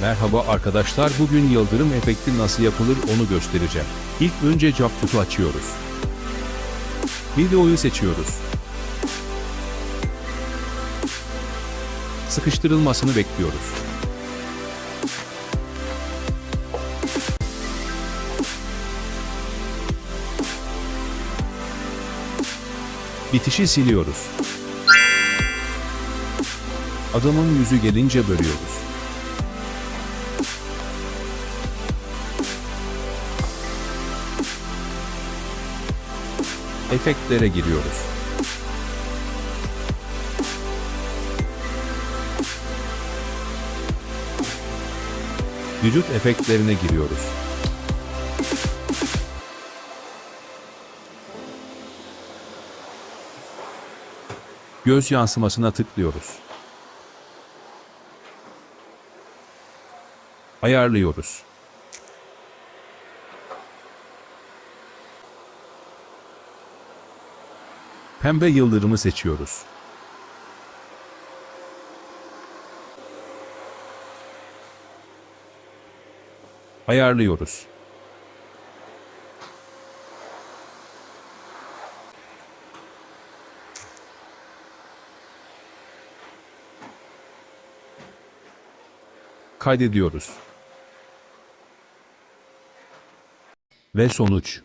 Merhaba arkadaşlar bugün yıldırım efekti nasıl yapılır onu göstereceğim. İlk önce CapCut'u açıyoruz. Videoyu seçiyoruz. Sıkıştırılmasını bekliyoruz. Bitişi siliyoruz. Adamın yüzü gelince bölüyoruz. Efektlere giriyoruz. Vücut efektlerine giriyoruz. Göz yansımasına tıklıyoruz. Ayarlıyoruz. Pembe yıldırımı seçiyoruz. Ayarlıyoruz. Kaydediyoruz. Ve sonuç